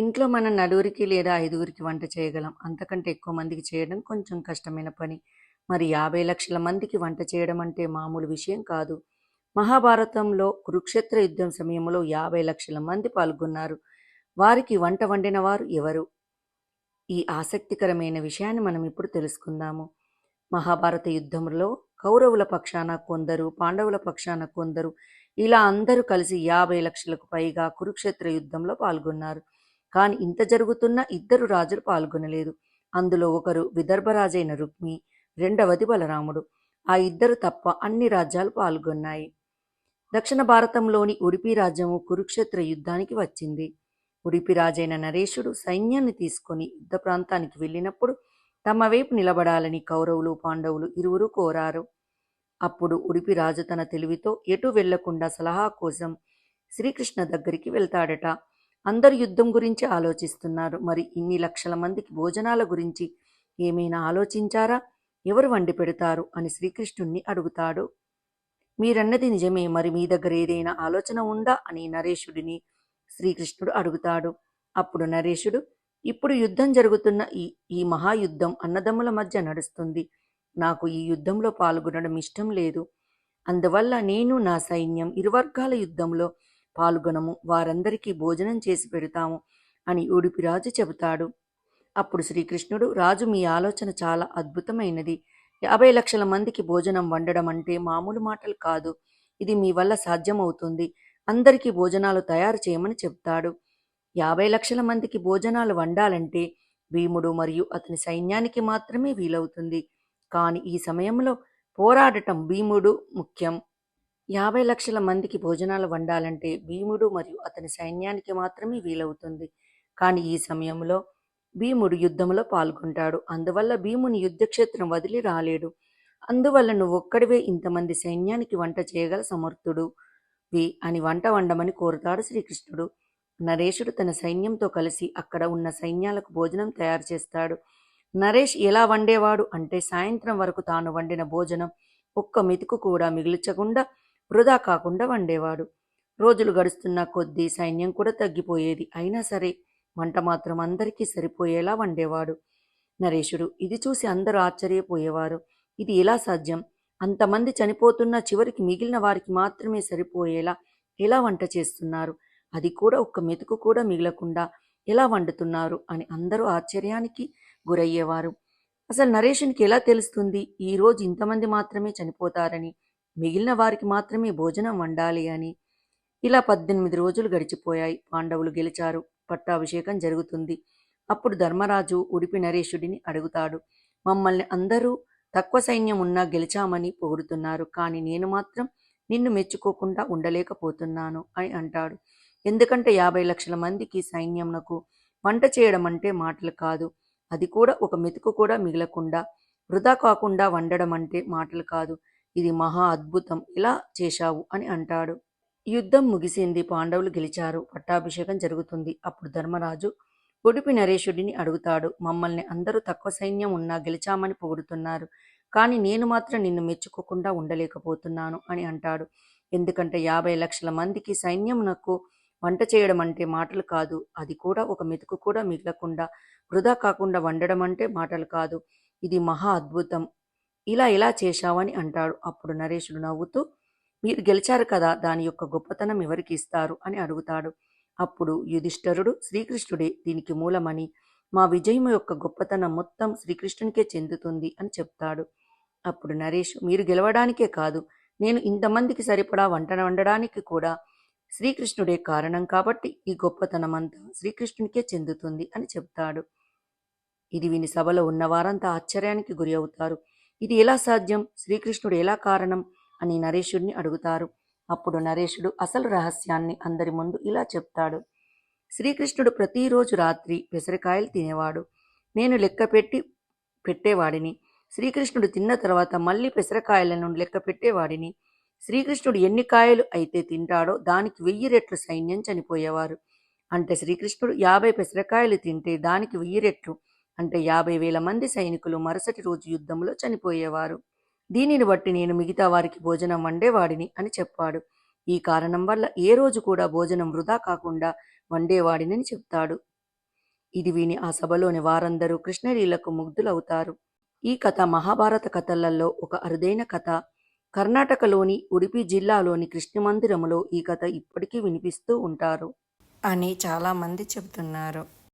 ఇంట్లో మనం నలుగురికి లేదా ఐదుగురికి వంట చేయగలం. అంతకంటే ఎక్కువ మందికి చేయడం కొంచెం కష్టమైన పని. మరి యాభై లక్షల మందికి వంట చేయడం అంటే మామూలు విషయం కాదు. మహాభారతంలో కురుక్షేత్ర యుద్ధం సమయంలో యాభై లక్షల మంది పాల్గొన్నారు. వారికి వంట వండిన వారు ఎవరు? ఈ ఆసక్తికరమైన విషయాన్ని మనం ఇప్పుడు తెలుసుకుందాము. మహాభారత యుద్ధంలో కౌరవుల పక్షాన కొందరు పాండవుల పక్షాన కొందరు ఇలా అందరూ కలిసి యాభై లక్షలకు పైగా కురుక్షేత్ర యుద్ధంలో పాల్గొన్నారు. కానీ ఇంత జరుగుతున్న ఇద్దరు రాజులు పాల్గొనలేదు. అందులో ఒకరు విదర్భరాజైన రుక్మి రెండవది బలరాముడు. ఆ ఇద్దరు తప్ప అన్ని రాజ్యాలు పాల్గొన్నాయి. దక్షిణ భారతంలోని ఉడిపి రాజ్యము కురుక్షేత్ర యుద్ధానికి వచ్చింది. ఉడిపి రాజైన నరేషుడు సైన్యాన్ని తీసుకొని యుద్ధ ప్రాంతానికి వెళ్ళినప్పుడు తమ వైపు నిలబడాలని కౌరవులు పాండవులు ఇరువురు కోరారు. అప్పుడు ఉడిపి రాజు తన తెలివితో ఎటు వెళ్ళకుండా సలహా కోసం శ్రీకృష్ణ దగ్గరికి వెళ్తాడట. అందరు యుద్ధం గురించి ఆలోచిస్తున్నారు. మరి ఇన్ని లక్షల మందికి భోజనాల గురించి ఏమైనా ఆలోచించారా? ఎవరు వండి పెడతారు? అని శ్రీకృష్ణుణ్ణి అడుగుతాడు. మీరన్నది నిజమే. మరి మీ దగ్గర ఏదైనా ఆలోచన ఉందా? అని నరేషుడిని శ్రీకృష్ణుడు అడుగుతాడు. అప్పుడు నరేషుడు ఇప్పుడు యుద్ధం జరుగుతున్న ఈ ఈ మహాయుద్ధం అన్నదమ్ముల మధ్య నడుస్తుంది. నాకు ఈ యుద్ధంలో పాల్గొనడం ఇష్టం లేదు. అందువల్ల నేను నా సైన్యం ఇరువర్గాల యుద్ధంలో పాల్గొనము వారందరికీ భోజనం చేసి పెడతాము అని ఉడిపిరాజు చెబుతాడు. అప్పుడు శ్రీకృష్ణుడు రాజు మీ ఆలోచన చాలా అద్భుతమైనది. యాభై లక్షల మందికి భోజనం వండడం అంటే మామూలు మాటలు కాదు. ఇది మీ వల్ల సాధ్యమవుతుంది. అందరికీ భోజనాలు తయారు చేయమని చెప్తాడు యాభై లక్షల మందికి భోజనాలు వండాలంటే భీముడు మరియు అతని సైన్యానికి మాత్రమే వీలవుతుంది. కానీ ఈ సమయంలో పోరాడటం భీముడు ముఖ్యం. యాభై లక్షల మందికి భోజనాలు వండాలంటే భీముడు మరియు అతని సైన్యానికి మాత్రమే వీలవుతుంది. కానీ ఈ సమయంలో భీముడు యుద్ధంలో పాల్గొంటాడు. అందువల్ల భీముని యుద్ధక్షేత్రం వదిలి రాలేడు. అందువల్ల నువ్వు ఒక్కడివే ఇంతమంది సైన్యానికి వంట చేయగల సమర్థుడు. వి అని వంట వండమని కోరుతాడు శ్రీకృష్ణుడు. నరేషుడు తన సైన్యంతో కలిసి అక్కడ ఉన్న సైన్యాలకు భోజనం తయారు చేస్తాడు. నరేష్ ఎలా వండేవాడు అంటే సాయంత్రం వరకు తాను వండిన భోజనం ఒక్క మెతుకు కూడా మిగిల్చకుండా వృధా కాకుండా వండేవాడు. రోజులు గడుస్తున్న కొద్దీ సైన్యం కూడా తగ్గిపోయేది. అయినా సరే వంట మాత్రం అందరికీ సరిపోయేలా వండేవాడు. నరేషుడు ఇది చూసి అందరూ ఆశ్చర్యపోయేవారు. ఇది ఎలా సాధ్యం? అంతమంది చనిపోతున్న చివరికి మిగిలిన వారికి మాత్రమే సరిపోయేలా ఎలా వంట చేస్తున్నారు? అది కూడా ఒక్క మెతుకు కూడా మిగలకుండా ఎలా వండుతున్నారు? అని అందరూ ఆశ్చర్యానికి గురయ్యేవారు. అసలు నరేషునికి ఎలా తెలుస్తుంది? ఈరోజు ఇంతమంది మాత్రమే చనిపోతారని మిగిలిన వారికి మాత్రమే భోజనం వండాలి అని. ఇలా పద్దెనిమిది రోజులు గడిచిపోయాయి. పాండవులు గెలిచారు. పట్టాభిషేకం జరుగుతుంది. అప్పుడు ధర్మరాజు ఉడిపి నరేషుడిని అడుగుతాడు. మమ్మల్ని అందరూ తక్కువ సైన్యం ఉన్నా గెలిచామని పొగుడుతున్నారు. కానీ నేను మాత్రం నిన్ను మెచ్చుకోకుండా ఉండలేకపోతున్నాను అని అంటాడు. ఎందుకంటే యాభై లక్షల మందికి సైన్యంనకు వంట చేయడం అంటే మాటలు కాదు. అది కూడా ఒక మెతుకు కూడా మిగలకుండా వృధా కాకుండా వండడం అంటే మాటలు కాదు. ఇది మహా అద్భుతం. ఇలా చేశావు అని అంటాడు. యుద్ధం ముగిసింది. పాండవులు గెలిచారు. పట్టాభిషేకం జరుగుతుంది. అప్పుడు ధర్మరాజు ఉడిపి నరేషుడిని అడుగుతాడు. మమ్మల్ని అందరూ తక్కువ సైన్యం ఉన్నా గెలిచామని పొగుడుతున్నారు. కానీ నేను మాత్రం నిన్ను మెచ్చుకోకుండా ఉండలేకపోతున్నాను అని అంటాడు. ఎందుకంటే యాభై లక్షల మందికి సైన్యమునకు వంట చేయడం అంటే మాటలు కాదు. అది కూడా ఒక మెతుకు కూడా మిగలకుండా వృధా కాకుండా వండడం అంటే మాటలు కాదు. ఇది మహా అద్భుతం. ఇలా ఇలా చేశావని అంటాడు. అప్పుడు నరేషుడు నవ్వుతూ మీరు గెలిచారు కదా దాని యొక్క గొప్పతనం ఎవరికి ఇస్తారు? అని అడుగుతాడు. అప్పుడు యుధిష్ఠరుడు శ్రీకృష్ణుడే దీనికి మూలమని మా విజయం యొక్క గొప్పతనం మొత్తం శ్రీకృష్ణునికే చెందుతుంది అని చెప్తాడు. అప్పుడు నరేష్ మీరు గెలవడానికే కాదు నేను ఇంతమందికి సరిపడా వంట వండడానికి కూడా శ్రీకృష్ణుడే కారణం కాబట్టి ఈ గొప్పతనం అంతా శ్రీకృష్ణునికే చెందుతుంది అని చెప్తాడు. ఇది విని సభలో ఉన్న వారంతా ఆశ్చర్యానికి గురి అవుతారు. ఇది ఎలా సాధ్యం? శ్రీకృష్ణుడు ఎలా కారణం? అని నరేషుడిని అడుగుతారు. అప్పుడు నరేషుడు అసలు రహస్యాన్ని అందరి ముందు ఇలా చెప్తాడు. శ్రీకృష్ణుడు ప్రతిరోజు రాత్రి పెసరకాయలు తినేవాడు. నేను లెక్క పెట్టి పెట్టేవాడిని. శ్రీకృష్ణుడు తిన్న తర్వాత మళ్ళీ పెసరకాయలను లెక్క పెట్టేవాడిని. శ్రీకృష్ణుడు ఎన్ని కాయలు అయితే తింటాడో దానికి వెయ్యి రెట్లు సైన్యం చనిపోయేవారు. అంటే శ్రీకృష్ణుడు యాభై పెసరకాయలు తింటే దానికి వెయ్యి రెట్లు అంటే యాభై వేల మంది సైనికులు మరుసటి రోజు యుద్ధంలో చనిపోయేవారు. దీనిని బట్టి నేను మిగతా వారికి భోజనం వండేవాడిని అని చెప్పాడు. ఈ కారణం వల్ల ఏ రోజు కూడా భోజనం వృధా కాకుండా వండేవాడినని చెప్తాడు. ఇది విని ఆ సభలోని వారందరూ కృష్ణలీలకు ముగ్ధులవుతారు. ఈ కథ మహాభారత కథలలో ఒక అరుదైన కథ. కర్ణాటకలోని ఉడిపి జిల్లాలోని కృష్ణ మందిరములో ఈ కథ ఇప్పటికీ వినిపిస్తూ ఉంటారు. అని చాలామంది చెబుతున్నారు.